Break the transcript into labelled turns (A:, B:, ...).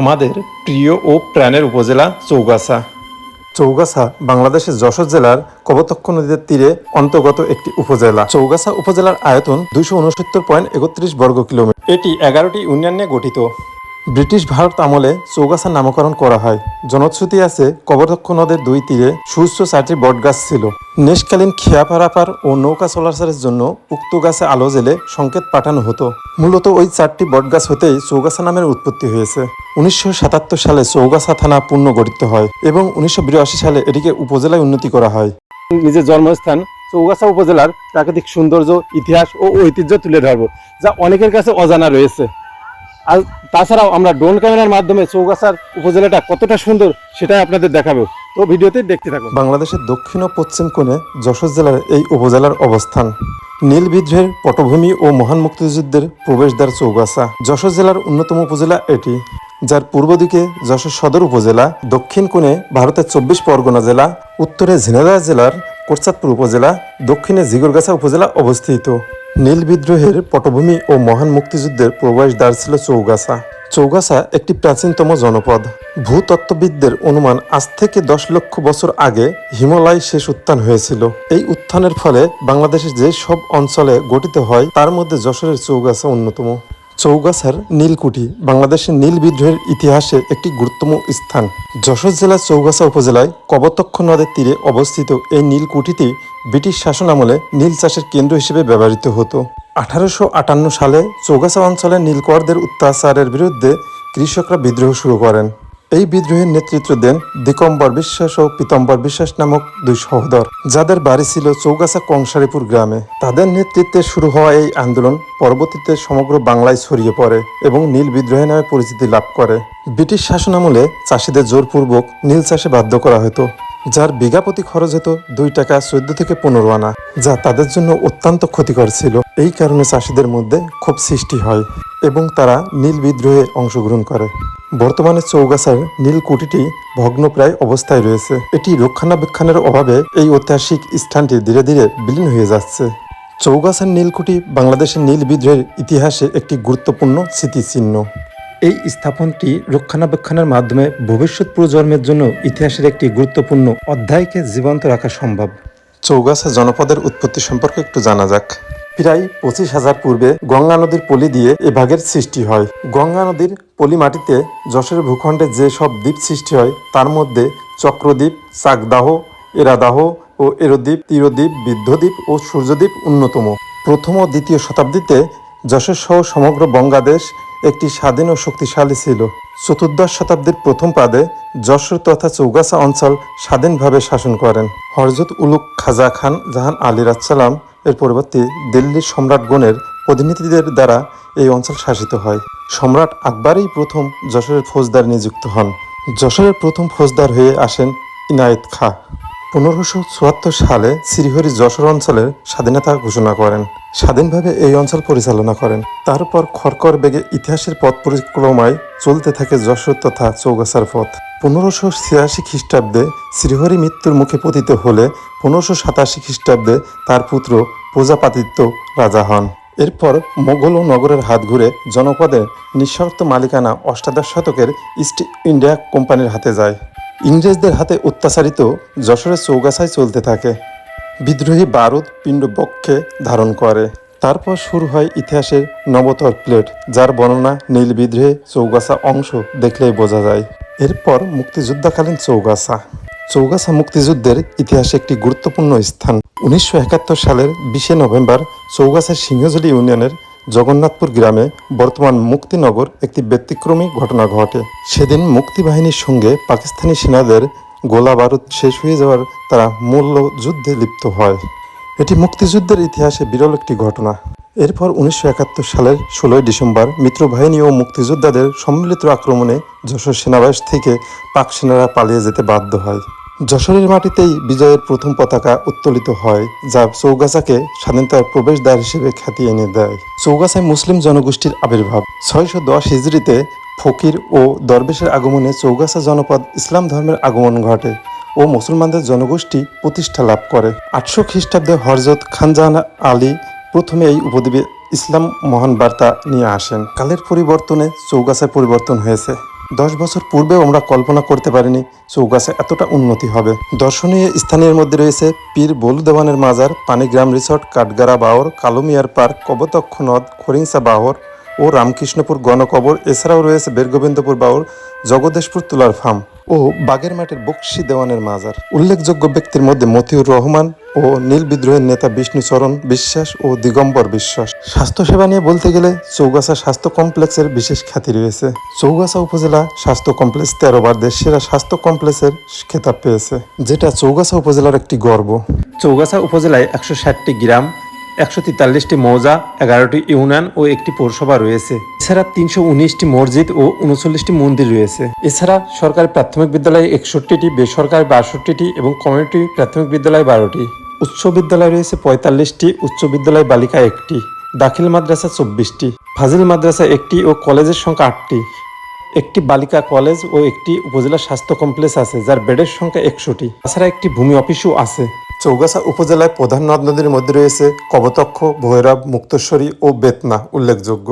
A: আমাদের প্রিয় ও প্রাণের উপজেলা চৌগাছা। চৌগাছা বাংলাদেশের যশোর জেলার কবতক্ষ নদীর তীরে অন্তর্গত একটি উপজেলা। চৌগাছা উপজেলার আয়তন দুইশো উনসত্তর পয়েন্ট একত্রিশ বর্গ কিলোমিটার। এটি এগারোটি ইউনিয়ন নিয়ে গঠিত। ব্রিটিশ ভারত আমলে চৌগাছা নামকরণ করা হয়। জনশ্রুতি আছে কবরতক্ষ নদের দুই তীরে সুস্থ চারটি বটগাছ ছিল। নেশকালীন খেয়া পারাপার ও নৌকা চলাচলের জন্য উক্ত গাছে আলো জেলে সংকেত পাঠানো হতো। মূলত ওই চারটি বটগাছ হতেই চৌগাছা নামের উৎপত্তি হয়েছে। উনিশশো সাতাত্তর সালে চৌগাছা থানা পূর্ণ গঠিত হয় এবং উনিশশো বিরাশি সালে এটিকে উপজেলায় উন্নতি করা হয়। নিজের জন্মস্থান চৌগাছা উপজেলার প্রাকৃতিক সৌন্দর্য, ইতিহাস ও ঐতিহ্য তুলে ধরবো, যা অনেকের কাছে অজানা রয়েছে। আর তাছাড়াও আমরা ড্রোন ক্যামেরার মাধ্যমে চৌগাছার উপজেলাটা কতটা সুন্দর সেটাই আপনাদের দেখাবো। তো ভিডিওতে দেখতে থাকুন। বাংলাদেশের দক্ষিণ ও পশ্চিম কোণে যশোর জেলার এই উপজেলার অবস্থান। নীল বিদ্রোহের পটভূমি ও মহান মুক্তিযুদ্ধের প্রবেশদ্বার চৌগাছা। যশোর জেলার অন্যতম উপজেলা এটি, যার পূর্ব দিকে যশোর সদর উপজেলা, দক্ষিণ কোণে ভারতের চব্বিশ পরগনা জেলা, উত্তরে ঝিনাইদহ জেলার কোরচাঁদপুর উপজেলা, দক্ষিণে জিগরগাছা উপজেলা অবস্থিত। নীল বিদ্রোহের পটভূমি ও মহান মুক্তিযুদ্ধের প্রবেশদ্বার ছিল চৌগাছা। চৌগাছা একটি প্রাচীনতম জনপদ। ভূতত্ত্ববিদদের অনুমান আজ থেকে দশ লক্ষ বছর আগে হিমালয় শেষ উত্থান হয়েছিল। এই উত্থানের ফলে বাংলাদেশের যে সব অঞ্চলে গঠিত হয়, তার মধ্যে যশোরের চৌগাছা অন্যতম। চৌগাছার নীলকুঠি, বাংলাদেশের নীল বিদ্রোহের ইতিহাসে একটি গুরুত্বপূর্ণ স্থান। যশোর জেলার চৌগাছা উপজেলায় কবতক্ষ নদের তীরে অবস্থিত এই নীলকুঠিটি ব্রিটিশ শাসন আমলে নীল চাষের কেন্দ্র হিসেবে ব্যবহৃত হতো। আঠারোশো আটান্ন সালে চৌগাছা অঞ্চলে নীলকরদের অত্যাচারের বিরুদ্ধে কৃষকরা বিদ্রোহ শুরু করেন। এই বিদ্রোহের নেতৃত্ব দেন দিকম্বর বিশ্বাস ও পিতম্বর বিশ্বাস নামক দুই সহোদর। যাদের বাড়ি ছিল চৌগাছা কংসারীপুর গ্রামে, তাদের নেতৃত্বে শুরু হওয়া এই আন্দোলন পরবর্তীতে সমগ্র বাংলায় ছড়িয়ে পড়ে এবং নীল বিদ্রোহ নামে পরিচিতি লাভ করে। ব্রিটিশ শাসনামলে চাষিদের জোরপূর্বক নীল চাষে বাধ্য করা হতো, যার বিঘা প্রতি খরচ হতো দুই টাকা চোদ্দ থেকে পনেরো আনা, যা তাদের জন্য অত্যন্ত ক্ষতিকর ছিল। এই কারণে চাষিদের মধ্যে ক্ষোভ সৃষ্টি হয় এবং তারা নীল বিদ্রোহে অংশগ্রহণ করে। বর্তমানে চৌগাছার নীলকুঠিটি ভগ্নপ্রায় অবস্থায় রয়েছে। এটি রক্ষণাবেক্ষণের অভাবে এই ঐতিহাসিক স্থানটি ধীরে ধীরে বিলীন হয়ে যাচ্ছে। চৌগাছার নীলকুঠি বাংলাদেশের নীল বিদ্রোহের ইতিহাসে একটি গুরুত্বপূর্ণ স্মৃতিচিহ্ন। এই স্থাপনটি রক্ষণাবেক্ষণের মাধ্যমে ভবিষ্যৎ প্রজন্মের জন্য ইতিহাসের একটি গুরুত্বপূর্ণ অধ্যায়কে জীবন্ত রাখা সম্ভব। চৌগাছা জনপদের উৎপত্তি সম্পর্কে একটু জানা যাক। প্রায় পঁচিশ হাজার পূর্বে গঙ্গা নদীর পলি দিয়ে এ ভাগের সৃষ্টি হয়। গঙ্গা নদীর পলি মাটিতে যশোরের ভূখণ্ডে যে সব দ্বীপ সৃষ্টি হয়, তার মধ্যে চক্রদ্বীপ, চাকদাহ, এরাদাহ ও এরদ্বীপ, তীরদ্বীপ, বৃদ্ধদ্বীপ ও সূর্যদ্বীপ অন্যতম। প্রথম ও দ্বিতীয় শতাব্দীতে যশোর সহ সমগ্র বঙ্গাদেশ একটি স্বাধীন ও শক্তিশালী ছিল। চতুর্দশ শতাব্দীর প্রথম পাদে যশোর তথা চৌগাছা অঞ্চল স্বাধীনভাবে শাসন করেন। হরজত উলুক খাজা খান জাহান আলী রাজসালাম এর পরবর্তী দিল্লির সম্রাটগণের প্রতিনিধিদের দ্বারা এই অঞ্চল শাসিত হয়। সম্রাট আকবরই প্রথম যশোরের ফৌজদার নিযুক্ত হন। যশোরের প্রথম ফৌজদার হয়ে আসেন ইনায়েত খা। পনেরোশো চুয়াত্তর সালে শ্রীহরি যশোর অঞ্চলের স্বাধীনতা ঘোষণা করেন। স্বাধীনভাবে এই অঞ্চল পরিচালনা করেন। তারপর খরকর বেগে ইতিহাসের পথ পরিক্রমায় চলতে থাকে যশোর তথা চৌগাছার পথ। পনেরোশো ছিয়াশি খ্রিস্টাব্দে শ্রীহরি মৃত্যুর মুখে পতিত হলে পনেরোশো সাতাশি খ্রিস্টাব্দে তার পুত্র প্রজাপাতিত্য রাজা হন। এরপর মোগল ও নগরের হাত ঘুরে জনপদের নিঃশর্ত মালিকানা অষ্টাদশ শতকের ইস্ট ইন্ডিয়া কোম্পানির হাতে যায়। ইংরেজদের হাতে অত্যাচারিত যশোরের চৌগাছায় চলতে থাকে। বিদ্রোহী বারুদ পিণ্ড বক্ষে ধারণ করে। তারপর শুরু হয় ইতিহাসের নবতর প্লেট, যার বর্ণনা নীল বিদ্রোহে চৌগাছা অংশ দেখলেই বোঝা যায়। এরপর মুক্তিযুদ্ধকালীন চৌগাছা। চৌগাছা মুক্তিযুদ্ধের ইতিহাসে একটি গুরুত্বপূর্ণ স্থান। উনিশশো একাত্তর সালের বিশে নভেম্বর চৌগাছার সিংহজলি ইউনিয়নের জগন্নাথপুর গ্রামে বর্তমান মুক্তিনগর একটি ব্যতিক্রমী ঘটনা ঘটে। সেদিন মুক্তিবাহিনীর সঙ্গে পাকিস্তানি সেনাদের গোলা বারুদ শেষ হয়ে যাওয়ার তারা মূল্য যুদ্ধে লিপ্ত হয়। এটি মুক্তিযুদ্ধের ইতিহাসে বিরল একটি ঘটনা। এরপর উনিশশো একাত্তর সালের ষোলোই ডিসেম্বর মিত্রবাহিনী ও মুক্তিযোদ্ধাদের সম্মিলিত আক্রমণে যশোর সেনাবাস থেকে পাক সেনারা পালিয়ে যেতে বাধ্য হয়। যশোরের মাটিতেই বিজয়ের প্রথম পতাকা উত্তোলিত হয়, যা চৌগাছাকে স্বাধীনতার প্রবেশদ্বার হিসেবে খ্যাতি এনে দেয়। চৌগাছায় মুসলিম জনগোষ্ঠীর আবির্ভাব। ছয়শো দশ হিজড়িতে ফকির ও দরবেশের আগমনে চৌগাছা জনপদ ইসলাম ধর্মের আগমন ঘটে ও মুসলমানদের জনগোষ্ঠী প্রতিষ্ঠা লাভ করে। আটশো খ্রিস্টাব্দে হরজত খানজাহান আলী প্রথমে এই উপদ্বীপে ইসলাম মহান বার্তা নিয়ে আসেন। কালের পরিবর্তনে চৌগাছায় পরিবর্তন হয়েছে। দশ বছর পূর্বেও আমরা কল্পনা করতে পারিনি চৌগাছা এতটা উন্নতি হবে। দর্শনীয় স্থানের মধ্যে রয়েছে পীর বলু দেওয়ানের মাজার, পানিগ্রাম রিসর্ট, কাঠগাড়া বাওর, কালুমিয়ার পার্ক, কবতক্ষ নদ, খরিংসা বাহর ও রামকৃষ্ণপুর গণকবর। এছাড়াও রয়েছে বীরগোবিন্দপুর বাউর, জগদেশপুর তুলার ফার্ম ও বাগের মাঠের বক্সি দেওয়ানের মাজার। উল্লেখযোগ্য ব্যক্তির মধ্যে মতিউর রহমান ও নীল বিদ্রোহের নেতা বিষ্ণুচরণ বিশ্বাস ও দিগম্বর বিশ্বাস। স্বাস্থ্যসেবা নিয়ে বলতে গেলে চৌগাছা স্বাস্থ্য কমপ্লেক্সের বিশেষ খ্যাতি রয়েছে। চৌগাছা উপজেলা স্বাস্থ্য কমপ্লেক্স তেরো বার সেরা স্বাস্থ্য কমপ্লেক্সের খেতাব পেয়েছে, যেটা চৌগাছা উপজেলার একটি গর্ব। চৌগাছা উপজেলায় একশো ষাটটি গ্রাম, একশো তেতাল্লিশটি মৌজা, এগারোটি ইউনিয়ন ও একটি পৌরসভা রয়েছে। এছাড়া তিনশো উনিশটি মসজিদ ও উনচল্লিশটি মন্দির রয়েছে। এছাড়া সরকারি প্রাথমিক বিদ্যালয় একষট্টিটি, বেসরকারি বাষট্টিটি এবং কমিউনিটি প্রাথমিক বিদ্যালয় বারোটি। উচ্চ বিদ্যালয় রয়েছে পঁয়তাল্লিশটি, উচ্চ বিদ্যালয় বালিকা একটি, দাখিল মাদ্রাসা চব্বিশটি, ফাজিল মাদ্রাসা একটি ও কলেজের সংখ্যা আটটি। একটি বালিকা কলেজ ও একটি উপজেলা স্বাস্থ্য কমপ্লেক্স আছে, যার বেডের সংখ্যা একশোটি। তাছাড়া একটি ভূমি অফিসও আছে। চৌগাছা উপজেলায় প্রধান নদ নদীর মধ্যে রয়েছে কবতক্ষ, ভৈরব, মুক্তেশ্বরী ও বেতনা উল্লেখযোগ্য।